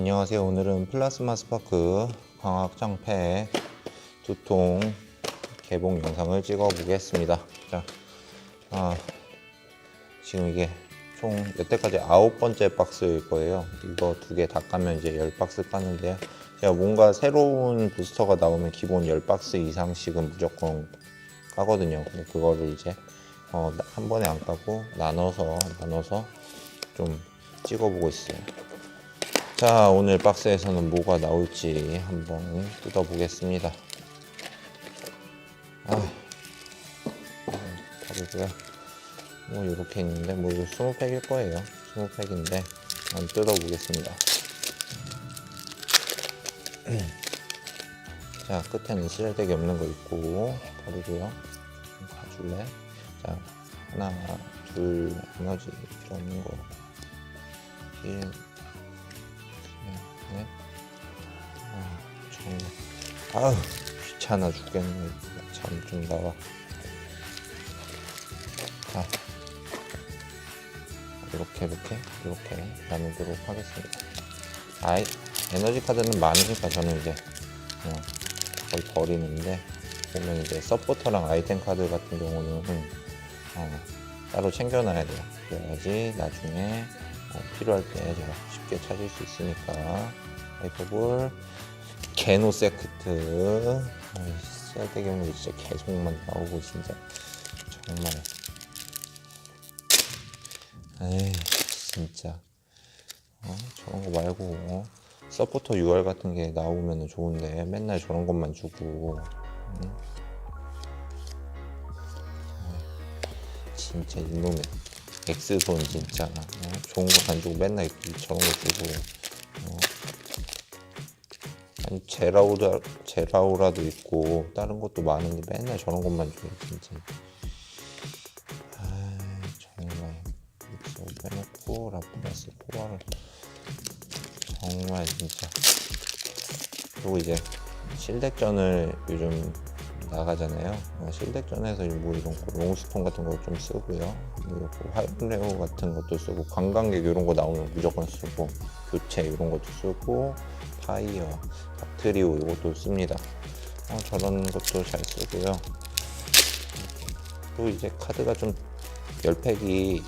안녕하세요. 오늘은 플라스마 스파크 광학장패 두통 개봉 영상을 찍어 보겠습니다. 자, 아, 지금 이게 총 여태까지 아홉 번째 박스일 거예요. 이거 두 개 다 까면 이제 열 박스 까는데요. 제가 뭔가 새로운 부스터가 나오면 기본 열 박스 이상씩은 무조건 까거든요. 근데 그거를 이제 어, 한 번에 안 까고 나눠서 나눠서 좀 찍어보고 있어요. 자, 오늘 박스에서는 뭐가 나올지 한번 뜯어보겠습니다. 아, 다르고요. 뭐 이렇게 있는데 뭐 이거 20팩일 거예요. 20팩인데 한번 뜯어보겠습니다. 자, 끝에는 쓸데기 없는 거 있고 다르고요. 좀 봐줄래? 자, 하나, 둘, 에너지 필요 없는 거. 일, 네. 아, 정말. 아우, 귀찮아 죽겠네. 참좀 나와. 자, 이렇게, 이렇게, 이렇게 나누도록 하겠습니다. 아이, 에너지 카드는 많으니까 저는 이제, 어, 거의 버리는데, 보면 이제 서포터랑 아이템 카드 같은 경우는, 어, 따로 챙겨놔야 돼요. 그래야지 나중에 어, 필요할 때 제가 쉽게 찾을 수 있으니까 하이퍼볼 개노 세크트 쓸데기 없는 게 진짜 계속만 나오고 진짜 정말 에이 진짜 어? 저런 거 말고 어? 서포터 UR 같은 게 나오면 좋은데 맨날 저런 것만 주고 응? 진짜 이놈의 엑스손 진짜. 어? 좋은 거 안 주고 맨날 이- 저런 거 주고. 어? 아니 제라우라 제라우라도 있고 다른 것도 많은데 맨날 저런 것만 줘 진짜. 아 정말. 믹서 빼놓고 라프라스 포화를 정말 진짜. 그리고 이제 실덱전을 요즘 나가잖아요. 어, 실덱전에서 뭐 이런 거 롱스톤 같은 거 좀 쓰고요. 그리고 화이트레오 같은 것도 쓰고 관광객 이런 거 나오면 무조건 쓰고 교체 이런 것도 쓰고 파이어, 바트리오 이것도 씁니다. 어, 저런 것도 잘 쓰고요. 또 이제 카드가 좀 10팩이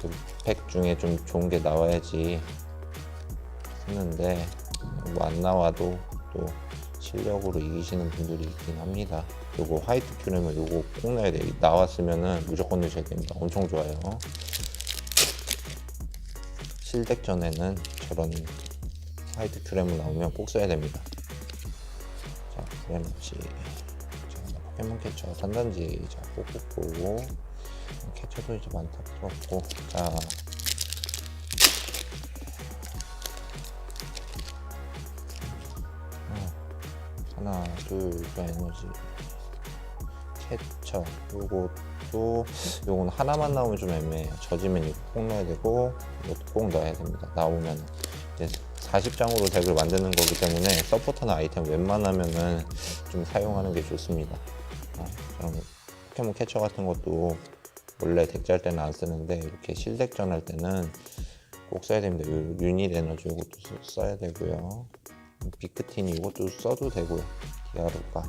그팩 중에 좀 좋은 게 나와야지 쓰는데 뭐 안 나와도 또 실력으로 이기시는 분들이 있긴 합니다. 요거 화이트 큐레면 요거 꼭 넣어야 돼. 나왔으면은 무조건 넣으셔야 됩니다. 엄청 좋아요. 실덱 전에는 저런 화이트 큐레면 나오면 꼭 써야 됩니다. 자, 그래놓지. 자, 포켓몬 캐쳐 단단지. 자, 꼭꼭고. 캐쳐도 이제 많다 필요 없고. 자, 하나, 둘, 셋, 에너지. 캐쳐. 요것도, 요건 하나만 나오면 좀 애매해요. 젖으면 이거 꼭 넣어야 되고, 이것도 꼭 넣어야 됩니다. 나오면. 이제 40장으로 덱을 만드는 거기 때문에 서포터나 아이템 웬만하면은 좀 사용하는 게 좋습니다. 어, 그럼 포켓몬 캐쳐 같은 것도 원래 덱 짤 때는 안 쓰는데 이렇게 실덱전 할 때는 꼭 써야 됩니다. 요 유닛 에너지 이것도 써- 써야 되고요. 비크틴 이것도 써도 되고요. 디아루가.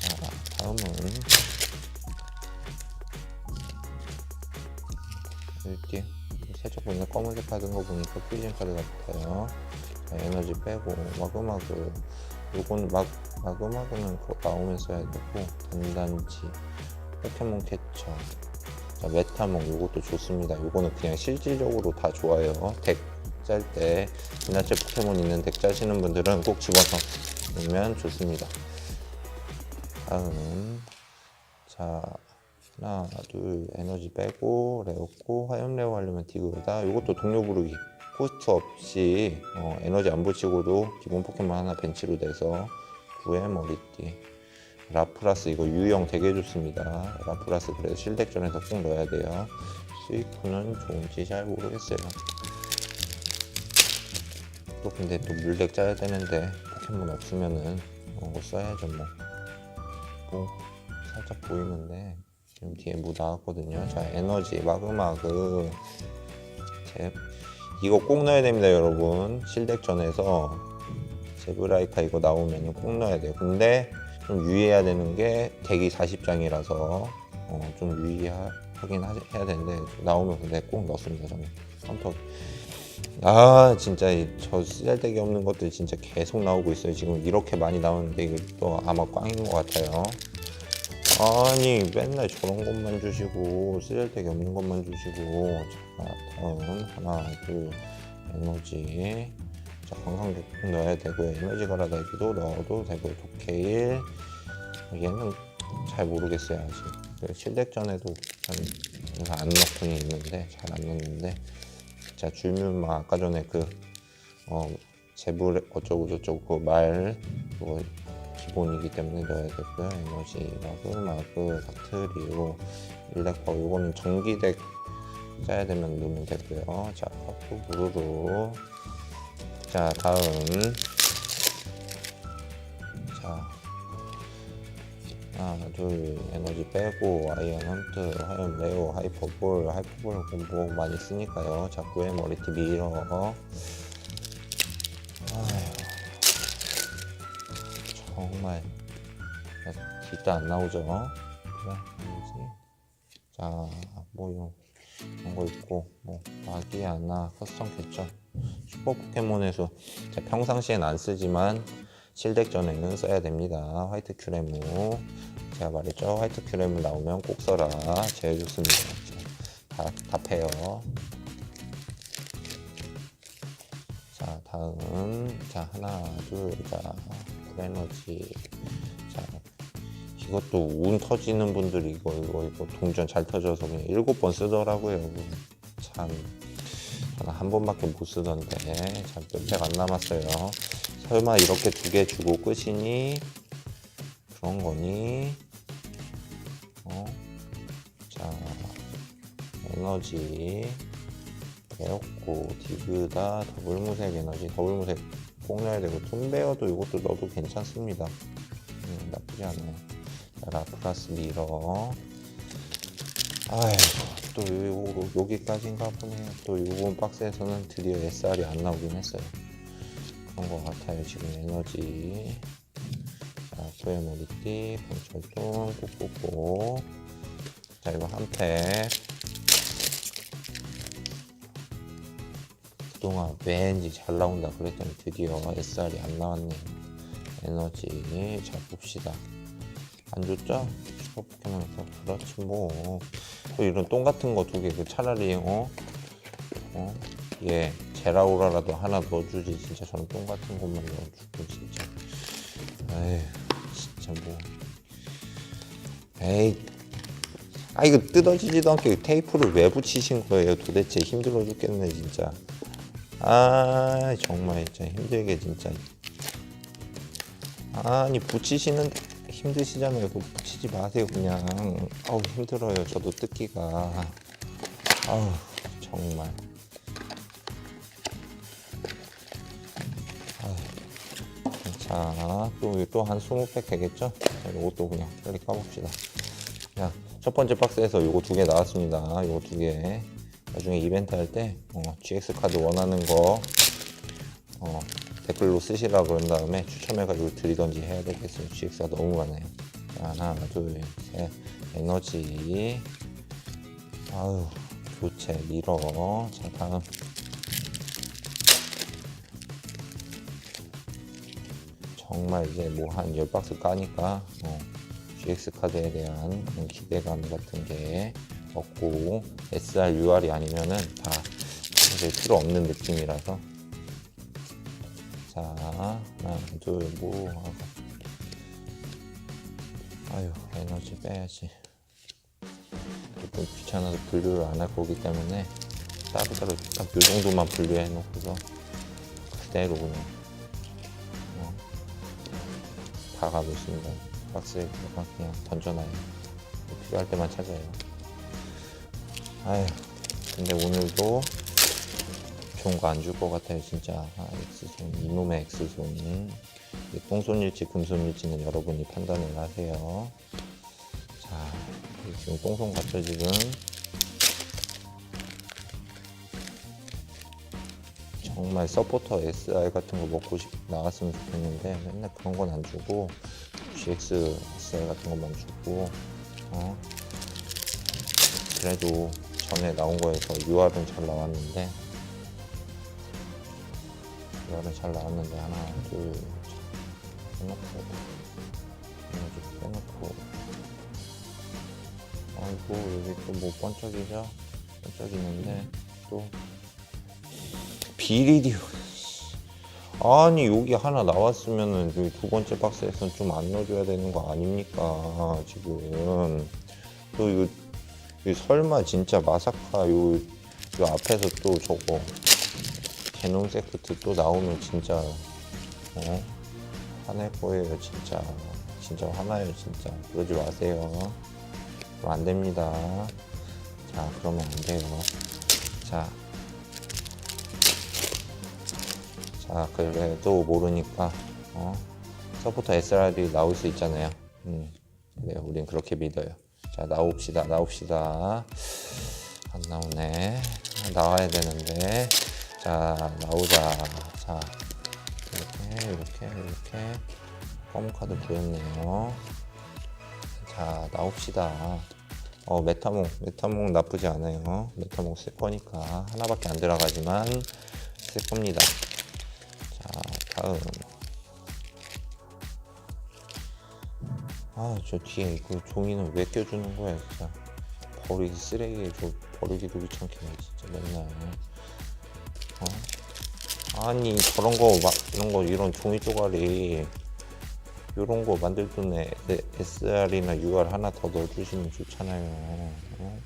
자, 다음은 이렇게 살짝 보니까 검은색 카드인 거 보니까 퓨전 카드 같아요. 자, 에너지 빼고 마그마그 요건 막 마그마그는 그거 나오면 써야 되고 단단지 포켓몬 캐쳐 자, 메타몽 요것도 좋습니다. 요거는 그냥 실질적으로 다 좋아요. 덱 짤때 지나치 포켓몬 있는 덱 짜시는 분들은 꼭 집어서 넣으면 좋습니다. 다음 자 하나 둘 에너지 빼고 레오코 화염 레오 하려면 디그다 요것도 동료 부르기 코스트 없이 어, 에너지 안 붙이고도 기본 포켓몬 하나 벤치로 내서 구의 머리띠 라프라스 이거 유형 되게 좋습니다. 라프라스 그래서 실덱전에서 꼭 넣어야 돼요. 스위프는 좋은지 잘 모르겠어요. 또 근데 또 물덱 짜야 되는데 포켓몬 없으면은 어, 거 써야죠 뭐. 뭐 살짝 보이는데 지금 뒤에 뭐 나왔거든요. 자 에너지 마그마그. 제 이거 꼭 넣어야 됩니다 여러분. 실덱 전에서. 제브라이카 이거 나오면 꼭 넣어야 돼요. 근데 좀 유의해야 되는 게 대기 40장이라서 어, 좀 유의하긴 하- 해야 되는데 나오면 근데 꼭 넣습니다 저는. 깜빡 아 진짜 이- 저 쓰잘데기 없는 것들 진짜 계속 나오고 있어요. 지금 이렇게 많이 나오는데 이거 또 아마 꽝인 것 같아요. 아니 맨날 저런 것만 주시고 쓰잘데기 없는 것만 주시고. 자 다음 하나 둘 에너지. 자 관광객 넣어야 되고요. 에너지 가라다이도 넣어도 되고요. 도케일. 얘는 잘 모르겠어요 아직. 그 실덱전에도 한- 안 넣고는 있는데 잘 안 넣는데 자 줄무마 아까 전에 그 어, 재불 어쩌고 저쩌고 그말 그거 기본이기 때문에 넣어야 되고요. 에너지 마그 마그 사트리오 일렉퍼 요거는 전기덱 짜야 되면 넣으면 되고요. 자 퍼프 부르르. 자 다음. 자 하나 둘 에너지 빼고 아이언 헌트 화염 레오 하이퍼볼 하이퍼볼 공부 많이 쓰니까요. 자꾸의 머리띠 밀어. 아휴, 정말. 진짜 안 나오죠? 그래 아니지? 자뭐 이런 거 있고 뭐 아기 아나 커스텀 개점 슈퍼 포켓몬에서 평상시엔 안 쓰지만 실덱 전에는 써야 됩니다. 화이트 큐레무. 제가 말했죠? 화이트 큐레무 나오면 꼭 써라. 제일 좋습니다. 자, 다, 답해요. 자 다음. 자 하나 둘자 에너지. 자 이것도 운 터지는 분들이 이거 이거 이거 동전 잘 터져서 그냥 일곱 번 쓰더라고요. 참. 저는 한 번밖에 못 쓰던데. 잘몇팩안 남았어요 설마 이렇게 두 개 주고 끝이니? 그런 거니? 어? 자 에너지. 배웠고 디그다 더블 무색 에너지. 더블 무색 꼭 넣어야 되고 툼베어도 이것도 넣어도 괜찮습니다. 음, 나쁘지 않아요 자 라플라스 미러 아이고 또 요, 여기까지인가 보네요. 또 요번 박스에서는 드디어 SR이 안 나오긴 했어요 그런 것 같아요 지금 에너지 자 소의 머리띠 방철동 꾹꾹꾹 자 이거 한 팩 그동안 왠지 잘 나온다 그랬더니 드디어 SR이 안 나왔네요 에너지 자 봅시다 안 좋죠? 슈퍼 포켓몬에서 그렇지 뭐. 또 이런 똥 같은 거 두 개 그 차라리 어? 어? 예 제라오라라도 하나 넣어주지 진짜 저는 똥 같은 것만 넣어주고 진짜 에이 진짜 뭐 에이 아 이거 뜯어지지도 않게 테이프를 왜 붙이신 거예요 도대체 힘들어 죽겠네 진짜 아 정말 진짜 힘들게 진짜 아니 붙이시는 힘드시잖아요. 그거 붙이지 마세요. 그냥. 아우 힘들어요. 저도 뜯기가. 아우 정말. 자, 또한 20팩 되겠죠? 자, 이것도 그냥 빨리 까봅시다. 자, 첫 번째 박스에서 요거 두 개 나왔습니다. 요거 두 개. 나중에 이벤트 할때 어, GX 카드 원하는 거 어, 댓글로 쓰시라 그런 다음에 추첨해가지고 드리던지 해야 되겠어요. GX가 너무 많아요. 자, 하나, 둘, 셋. 에너지. 아유, 교체, 미러. 자, 다음. 정말 이제 뭐 한 10박스 까니까 어, GX 카드에 대한 기대감 같은 게 없고 SR, UR이 아니면은 다 사실 필요 없는 느낌이라서 자, 하나, 둘, 뭐, 하고. 아유, 에너지 빼야지. 조금 귀찮아서 분류를 안 할 거기 때문에 따로따로 딱 요 정도만 분류해 놓고서 그대로 그냥 다 가놓습니다. 박스에 그냥 던져놔요. 필요할 때만 찾아요. 아유, 근데 오늘도 좋은 거 안 줄 것 같아요 진짜 아, X손 이놈의 X손 이게 똥손일지 금손일지는 여러분이 판단을 하세요 자 지금 똥손 같죠 지금 정말 서포터 SR 같은 거 먹고 싶 나왔으면 좋겠는데 맨날 그런 건 안 주고 GX SR 같은 것만 주고 어? 그래도 전에 나온 거에서 UR은 잘 나왔는데 UR은 잘 나왔는데 하나 둘 빼놓고 하나 둘 빼놓고. 아이고 여기 또 뭐 번쩍이죠? 번쩍이는데 또 비리디오 아니 여기 하나 나왔으면은 두 번째 박스에선 좀 안 넣어줘야 되는 거 아닙니까 지금. 또 이거, 이거 설마 진짜 마사카 요, 요 앞에서 또 저거 개놈 세트 또 나오면 진짜 어? 화낼 거예요 진짜. 진짜 화나요 진짜. 그러지 마세요. 안 됩니다. 자 그러면 안 돼요. 자 자 그래도 모르니까 어 서포터 SR이 나올 수 있잖아요. 음 그래요 우린 그렇게 믿어요. 자 나옵시다 나옵시다. 안 나오네. 나와야 되는데. 자 나오자. 자 이렇게 이렇게 이렇게. 검은 카드 보였네요. 자 나옵시다. 어 메타몽. 메타몽 나쁘지 않아요. 메타몽 쓸 거니까 하나밖에 안 들어가지만 쓸 겁니다 자 다음 아저 뒤에 그 종이는 왜 껴주는 거야 진짜. 버리기 쓰레기 저 버리기도 귀찮게 해, 진짜 맨날. 어? 아니 저런 거 막 이런 거 이런 종이 쪼가리 이런 거 만들 돈에 SR이나 UR 하나 더 넣어주시면 좋잖아요. 어?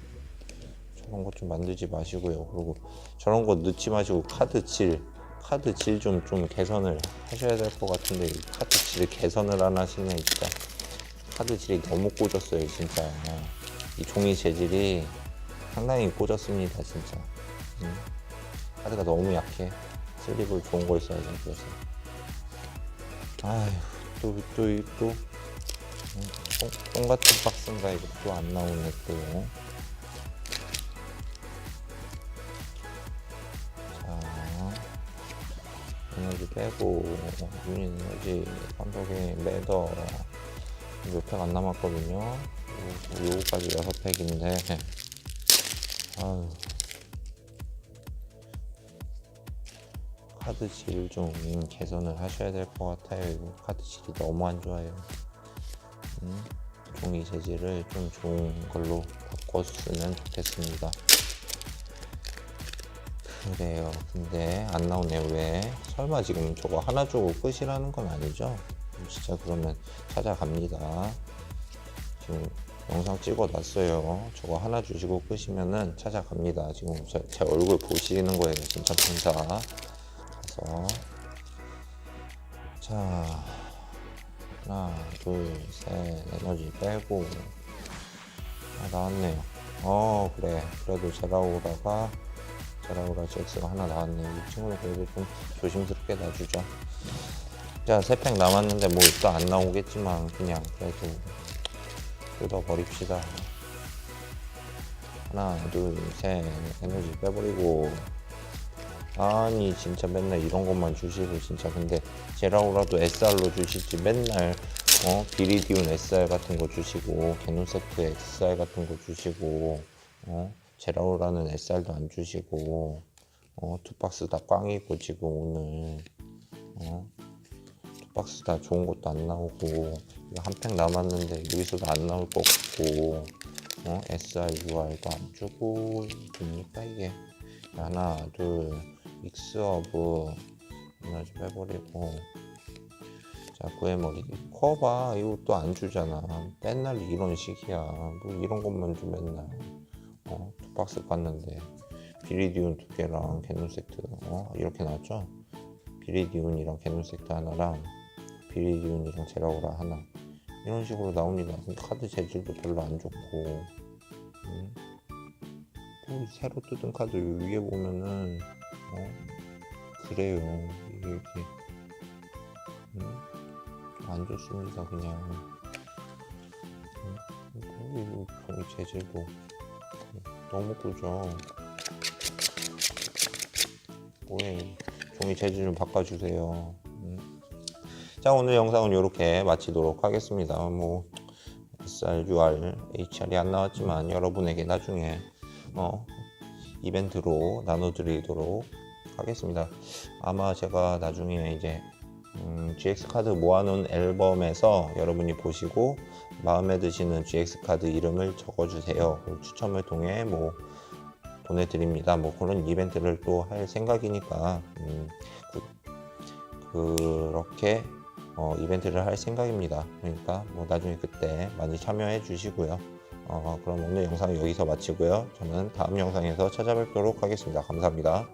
저런 거 좀 만들지 마시고요. 그리고 저런 거 넣지 마시고 카드 질 카드 질좀좀 개선을 하셔야 될 것 같은데 이 카드 질 개선을 안 하시네 진짜 카드 질이 너무 꽂았어요 진짜. 이 종이 재질이 상당히 꽂았습니다 진짜. 음. 카드가 너무 약해. 슬립을 좋은 걸 써야지 그래서. 아휴 또또또. 음, 똥, 똥 같은 박스인가 이거 또 안 나오네 또 에너지 빼고 유닛 에너지 감독의 레더 몇팩안 남았거든요. 요- 요거까지 여섯 팩인데. 아유 카드 질 좀 개선을 하셔야 될 것 같아요. 이거 카드 질이 너무 안 좋아요. 음, 종이 재질을 좀 좋은 걸로 바꿨으면 좋겠습니다 그래요. 근데 안 나오네요. 왜? 설마 지금 저거 하나 주고 끝이라는 건 아니죠? 진짜 그러면 찾아갑니다. 지금 영상 찍어 놨어요. 저거 하나 주시고 끄시면은 찾아갑니다. 지금 제, 제 얼굴 보시는 거예요. 진짜 본사. 그래서 자 하나 둘 셋 에너지 빼고 아, 나왔네요. 어 그래 그래도 제라오라가 제라오라 GX가 하나 나왔네요. 이 친구는 그래도 좀 조심스럽게 놔주죠. 자, 세 팩 남았는데 뭐또안 나오겠지만 그냥 그래도 뜯어버립시다. 하나, 둘, 셋, 에너지 빼버리고. 아니, 진짜 맨날 이런 것만 주시고, 진짜. 근데 제라오라도 SR로 주시지. 맨날, 어, 비리디온 SR 같은 거 주시고, 개노 세트 SR 같은 거 주시고, 어, 제라오라는 SR도 안 주시고, 어, 두 박스 다 꽝이고, 지금 오늘. 어, 두 박스 다 좋은 것도 안 나오고, 한 팩 남았는데 여기서도 안 나올 것 같고, 어, SR, UR도 안 주고, 뭡니까 이게? 하나, 둘, 믹스어브, 에너지 빼버리고, 자, 구해머리. 커봐. 또안 주잖아. 맨날 이런 식이야. 뭐 이런 것만 주 맨날. 박스 봤는데. 비리디온 두 개랑 개눈 세트. 어, 이렇게 나왔죠? 비리디온이랑 개눈 세트 하나랑 비리디온이랑 제라오라 하나. 이런 식으로 나옵니다. 카드 재질도 별로 안 좋고. 음. 뭐 새로 뜯은 카드 위에 보면은, 어, 그래요. 이렇게. 음. 안 좋습니다 그냥 음, 이거 재질도 너무 꾸죠 뭐해 종이 재질 좀 바꿔주세요. 음. 자 오늘 영상은 이렇게 마치도록 하겠습니다. 뭐 SR, UR, HR이 안 나왔지만 여러분에게 나중에 어, 이벤트로 나눠드리도록 하겠습니다. 아마 제가 나중에 이제 음, GX 카드 모아놓은 앨범에서 여러분이 보시고 마음에 드시는 GX 카드 이름을 적어주세요. 추첨을 통해 뭐 보내드립니다. 뭐 그런 이벤트를 또 할 생각이니까 음, 그, 그렇게 어, 이벤트를 할 생각입니다. 그러니까 뭐 나중에 그때 많이 참여해 주시고요. 어, 그럼 오늘 영상 여기서 마치고요. 저는 다음 영상에서 찾아뵙도록 하겠습니다. 감사합니다.